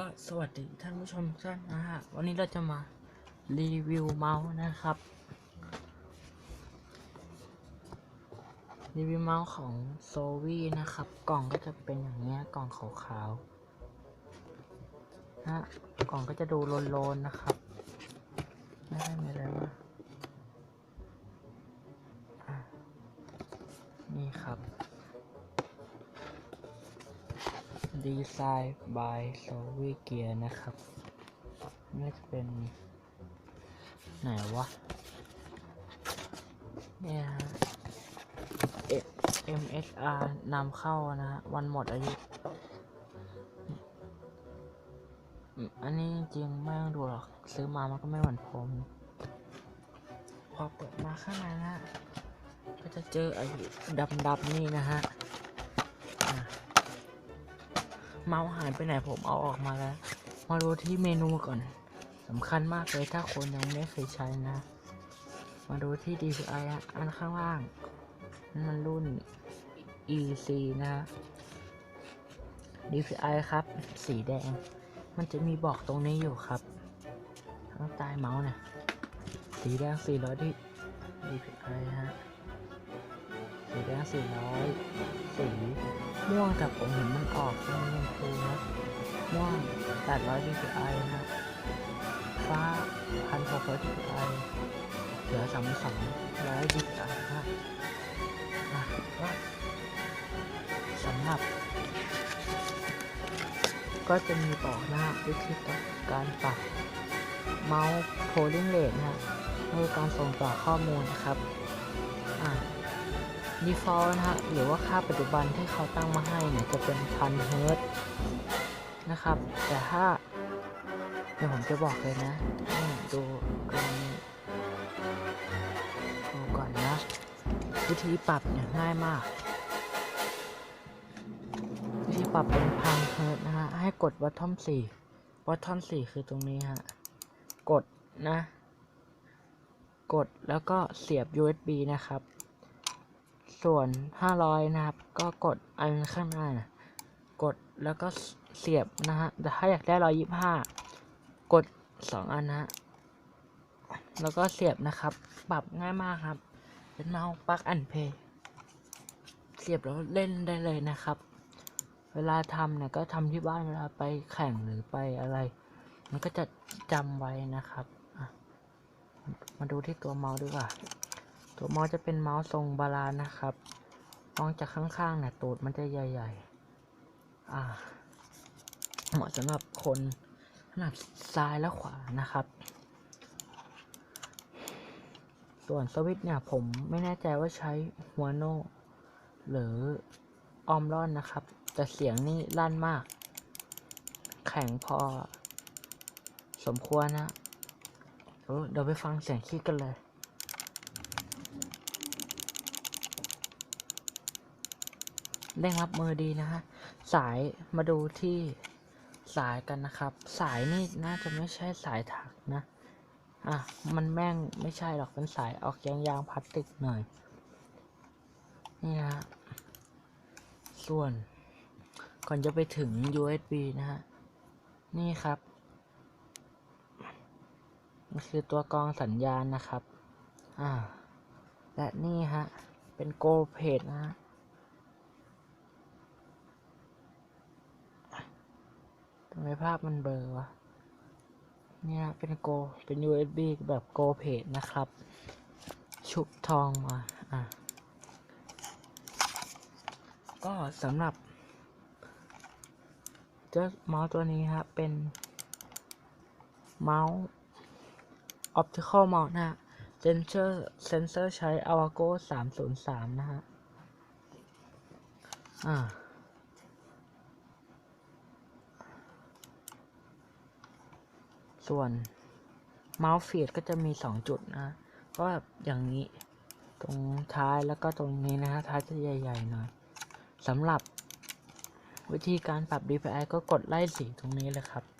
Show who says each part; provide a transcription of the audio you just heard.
Speaker 1: ก็สวัสดีท่านผู้ชมทุกท่านนะฮะวันนี้เราจะมารีวิวเมาส์นะครับ รีวิวเมาส์ของโซวีนะครับ กล่องก็จะเป็นอย่างเงี้ยกล่องขาวๆนะฮะกล่องก็จะดูโลนๆนะครับไม่ได้มีอะไรวะอะนี่ครับ ดีไซน์ by s o v i g e a นะครับน่าจะเป็น ไหนวะ เนี่ยฮะ MSR นำเข้านะฮะ วันหมดอายุ อันนี้จริงไม่ต้องดูหรอก ซื้อมามันก็ไม่เหมือนผมพอเปิดมาข้างในนะฮะก็จะเจอไอ้ดำๆนี่นะฮะ เมาส์หายไปไหนผมเอาออกมาแล้ว มาดูที่เมนูก่อนสำคัญมากเลยถ้าคนยังไม่เคยใช้นะ มาดูที่ DPI อะอันข้างล่างนั่นมันรุ่น EC นะฮะ DPI ครับ สีแดง มันจะมีบอกตรงนี้อยู่ครับข้างใต้เมาส์เนี่ยสีแดง400ที่ DPI ฮะ สีแดง400สีม่วงแต่ผมเห็นมันออกเป็นชมพูนะม่วง 800 dpi นะฟ้า 1,600 dpi เหลือ3200 dpi นะอะก็สำหรับ ก็จะมีบอกนะฮะวิธีการปรับเมาส์ polling rate นะฮะคือการส่งต่อข้อมูลนะครับ default นะฮะหรือว่าค่าปัจจุบันที่เขาตั้งมาให้เนี่ยจะเป็นพันเฮิร์ตนะครับ แต่ถ้าเดี๋ยวผมจะบอกเลยนะดูดูนี่ดูก่อนนะ วิธีปรับเนี่ยง่ายมาก วิธีปรับเป็นพันเฮิร์ตนะฮะ ให้กดวัตทอมสี่วัตทอมสี่คือตรงนี้ฮะ กดนะ กดแล้วก็เสียบ USB นะครับ ส่วน 500 นะครับ ก็กดอันข้างหน้านะกดแล้วก็เสียบนะฮะแต่ถ้าอยากได้ 125 กด 2 อันนะฮะแล้วก็เสียบนะครับ ปรับง่ายมากครับเป็นเมาส์ปลั๊กอันเพย์เสียบแล้วเล่นได้เลยนะครับ เวลาทำเนี่ยก็ทำที่บ้านเวลาไปแข่งหรือไปอะไร มันก็จะจำไว้นะครับ มาดูที่ตัวเมาส์ดีกว่า ตัวมาส์จะเป็นเมาส์ทรงบาลานนะครับมองจากข้างๆเนี่ยตูดมันจะใหญ่ ๆ อ่า เหมาะสำหรับคนถนัดซ้ายและขวานะครับ ส่วนสวิตเนี่ยผมไม่แน่ใจว่าใช้หัวโนหรือออมรอนนะครับ แต่เสียงนี่ลั่นมาก แข็งพอสมควรนะ เดี๋ยวไปฟังเสียงคีย์กันเลย เร่งรับมือดีนะฮะ สายมาดูที่สายกันนะครับ สายนี่น่าจะไม่ใช่สายถักนะ อะ มันแม่งไม่ใช่หรอกเป็นสายออกยางยางพลาสติกหน่อย นี่นะฮะ ส่วน ก่อนจะไปถึง USB นะฮะ นี่ครับมันคือตัวกรองสัญญาณนะครับ อ่า และนี่ฮะ เป็นโกลเพจนะฮะ ทำไมภาพมันเบลอวะ เนี่ยเป็นโก เป็น USB แบบโกเพจนะครับ ชุบทองมา อะ ก็สำหรับ เจ้าเมาส์ตัวนี้ครับ เป็น เมาส์ optical mouse นะฮะ sensor sensor ใช้ Avago 303 นะฮะ อ่า ส่วนเมาส์ฟีดก็จะมี 2 จุดนะก็แบบอย่างนี้ตรงท้ายแล้วก็ตรงนี้นะฮะท้ายจะใหญ่ๆหน่อยสำหรับวิธีการปรับ DPI ก็กดไล่สีตรงนี้เลยครับ